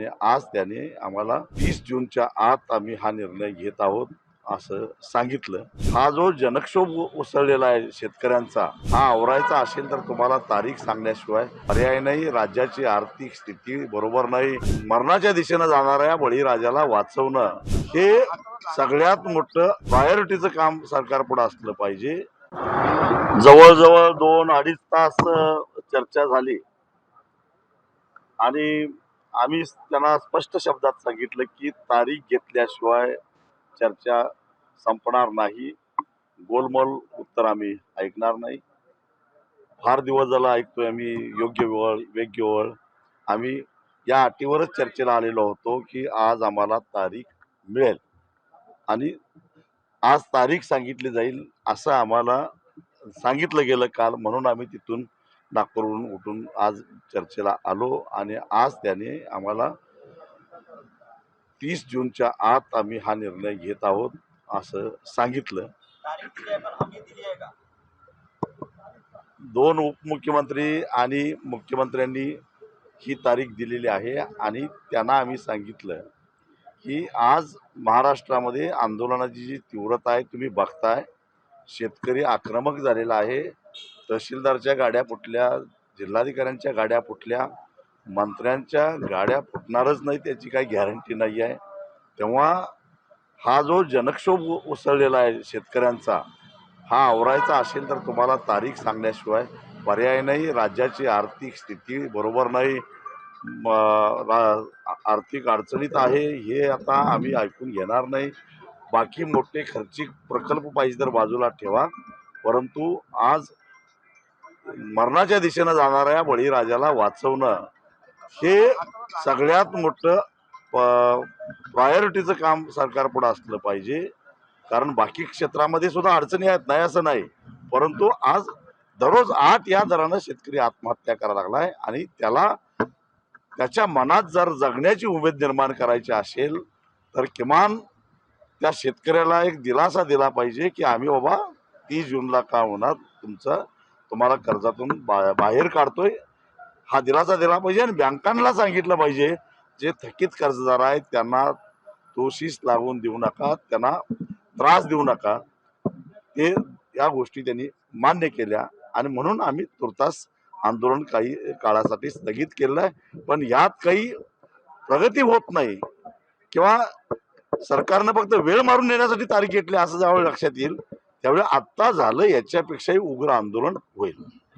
आणि आज त्याने आम्हाला तीस जूनच्या आत आम्ही हा निर्णय घेत आहोत असं सांगितलं. हा जो जनक्षोभ उसळलेला आहे शेतकऱ्यांचा हा आवरायचा असेल तर तुम्हाला तारीख सांगण्याशिवाय पर्याय नाही राज्याची आर्थिक स्थिती बरोबर नाही. मरणाच्या दिशेनं जाणाऱ्या बळीराजाला वाचवणं हे सगळ्यात मोठं प्रायोरिटीचं काम सरकार पुढे असलं पाहिजे. जवळजवळ दोन अडीच तास चर्चा झाली. आणि आम्ही त्यांना स्पष्ट शब्दात सांगितलं की तारीख घेतल्याशिवाय चर्चा संपणार नाही. गोलमोल उत्तर आम्ही ऐकणार नाही. फार दिवस झाला ऐकतोय आम्ही योग्य वेळ वेग्य वेळ. आम्ही या अटीवरच चर्चेला आलेलो होतो की आज आम्हाला तारीख मिळेल. आणि आज तारीख सांगितली जाईल असं आम्हाला सांगितलं गेलं काल म्हणून आम्ही तिथून नागपूरवरून उठून आज चर्चेला आलो आणि आज त्याने आम्हाला तीस जूनच्या आत आम्ही हा निर्णय घेत आहोत असं सांगितलं. दोन उपमुख्यमंत्री आणि मुख्यमंत्र्यांनी ही तारीख दिलेली आहे आणि त्यांना आम्ही सांगितलं की आज महाराष्ट्रामध्ये आंदोलनाची जी तीव्रता आहे तुम्ही बघताय शेतकरी आक्रमक झालेला आहे. तहसीलदारच्या गाड्या फुटल्या जिल्हाधिकाऱ्यांच्या गाड्या फुटल्या मंत्र्यांच्या गाड्या फुटणारच नाही त्याची काही गॅरंटी नाही आहे. तेव्हा हा जो जनक्षोभ उसळलेला आहे शेतकऱ्यांचा हा आवरायचा असेल तर तुम्हाला तारीख सांगण्याशिवाय पर्याय नाही राज्याची आर्थिक स्थिती बरोबर नाही रा- आर्थिक अडचणीत आहे हे आता आम्ही ऐकून घेणार नाही. बाकी मोठे खर्चिक प्रकल्प पाहिजे तर बाजूला ठेवा. परंतु आज मरणाच्या दिशेनं जाणाऱ्या बळीराजाला वाचवणं हे सगळ्यात मोठं प्रायोरिटीचं काम सरकारपुढं असलं पाहिजे. कारण बाकी क्षेत्रामध्ये सुद्धा अडचणी आहेत नाही असं नाही. परंतु आज दररोज आठ या दरानं शेतकरी आत्महत्या करायला लागलाय आणि त्याला त्याच्या मनात जर जगण्याची उमेद निर्माण करायची असेल तर किमान त्या शेतकऱ्याला एक दिलासा दिला पाहिजे की आम्ही बाबा तीस जूनला का होणार? तुमचं तुम्हाला कर्जातून बा बाहेर काढतोय. हा दिलासा दिला पाहिजे आणि बँकांना सांगितलं पाहिजे. जे थकीत कर्जदार आहेत त्यांना दोषीस लागून देऊ नका त्यांना त्रास देऊ नका. ते या गोष्टी त्यांनी मान्य केल्या आणि म्हणून आम्ही तुर्तास आंदोलन काही काळासाठी स्थगित केलं आहे. पण यात काही प्रगती होत नाही किंवा सरकारनं फक्त वेळ मारून नेण्यासाठी तारीख घेतली असं ज्यावेळी लक्षात येईल. त्यावेळी आत्ता झालं याच्यापेक्षाही उग्र आंदोलन होईल.